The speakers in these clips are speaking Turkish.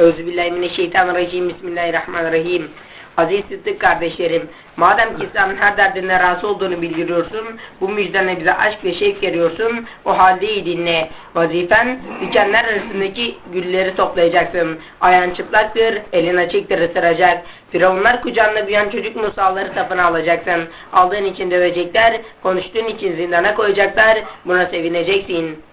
Euzubillahimineşşeytanirracim. Bismillahirrahmanirrahim. Aziz Sıddık kardeşlerim, madem ki İslam'ın her derdine razı olduğunu bildiriyorsun, bu müjdenle bize aşk ve şevk veriyorsun, o halde iyi dinle. Vazifen, dikenler arasındaki gülleri toplayacaksın. Ayağın çıplaktır, elin açıktır ısıracak. Firavunlar kucağında büyüyen çocuk Musa'ları tapına alacaksın. Aldığın için dövecekler, konuştuğun için zindana koyacaklar, buna sevineceksin.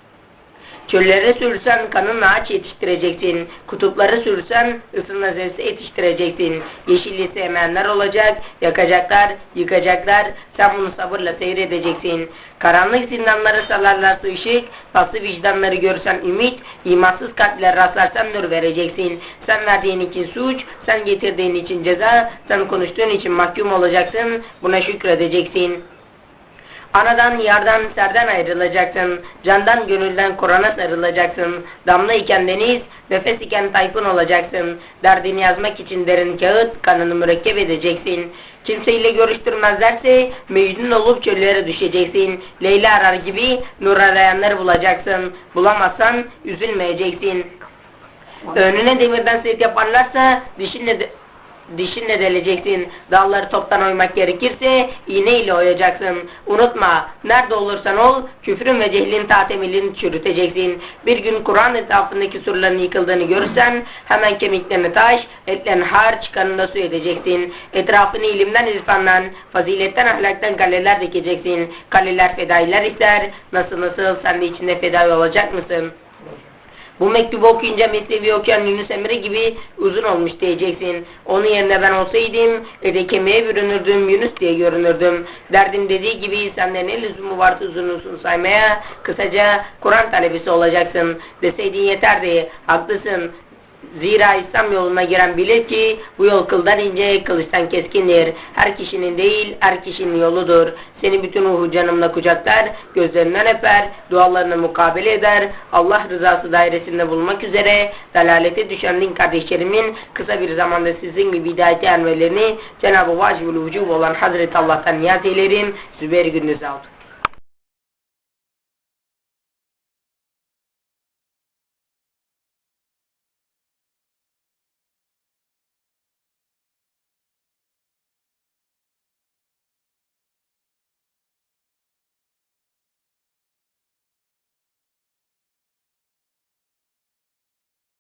Çöllere sürsen kanın ağaç yetiştireceksin. Kutupları sürsen ısınma zevsi yetiştireceksin. Yeşilliği sevmeyenler olacak, yakacaklar, yıkacaklar. Sen bunu sabırla seyredeceksin. Karanlık zindanları salarlarsa ışık, paslı vicdanları görsen ümit, imansız kalpler rastlarsan nur vereceksin. Sen verdiğin için suç, sen getirdiğin için ceza, sen konuştuğun için mahkum olacaksın. Buna şükredeceksin. Anadan, yardan, serden ayrılacaksın. Candan, gönülden Kur'an'a sarılacaksın. Damla iken deniz, nefes iken tayfun olacaksın. Derdini yazmak için derin kağıt, kanını mürekkep edeceksin. Kimseyle görüştürmezlerse mecnun olup çöllere düşeceksin. Leyla arar gibi nur arayanları bulacaksın. Bulamazsan üzülmeyeceksin. Önüne demirden set yaparlarsa dişinle de dişinle deleceksin. Dalları toptan oymak gerekirse iğneyle oyacaksın. Unutma, nerede olursan ol, küfrün ve cehlin tatemilini çürüteceksin. Bir gün Kur'an etrafındaki surların yıkıldığını görürsen, hemen kemiklerini taş, etlerini harç, kanında su edeceksin. Etrafını ilimden, irfandan, faziletten, ahlaktan kaleler dikeceksin. Kaleler fedailer ister. Nasıl nasıl, sen de içinde fedai olacak mısın? Bu mektubu okuyunca Mesnevi okuyan Yunus Emre gibi uzun olmuş diyeceksin. Onun yerine ben olsaydım ede kemiğe bürünürdüm, Yunus diye görünürdüm. Derdim dediği gibi senden ne lüzumu varsa uzun uzun saymaya, kısaca Kur'an talebesi olacaksın. Deseydin yeterdi, haklısın. Zira İslam yoluna giren bilir ki bu yol kıldan ince, kılıçtan keskindir. Her kişinin değil, her kişinin yoludur. Seni bütün ruhu canımla kucaklar, gözlerinden öper, dualarını mukabele eder. Allah rızası dairesinde bulmak üzere dalalete düşen din kardeşlerimin kısa bir zamanda sizin gibi hidayete ermelerini Cenab-ı Vacibül Vücub olan Hazreti Allah'tan niyaz eylerim. Zübeyir Gündüz aldık.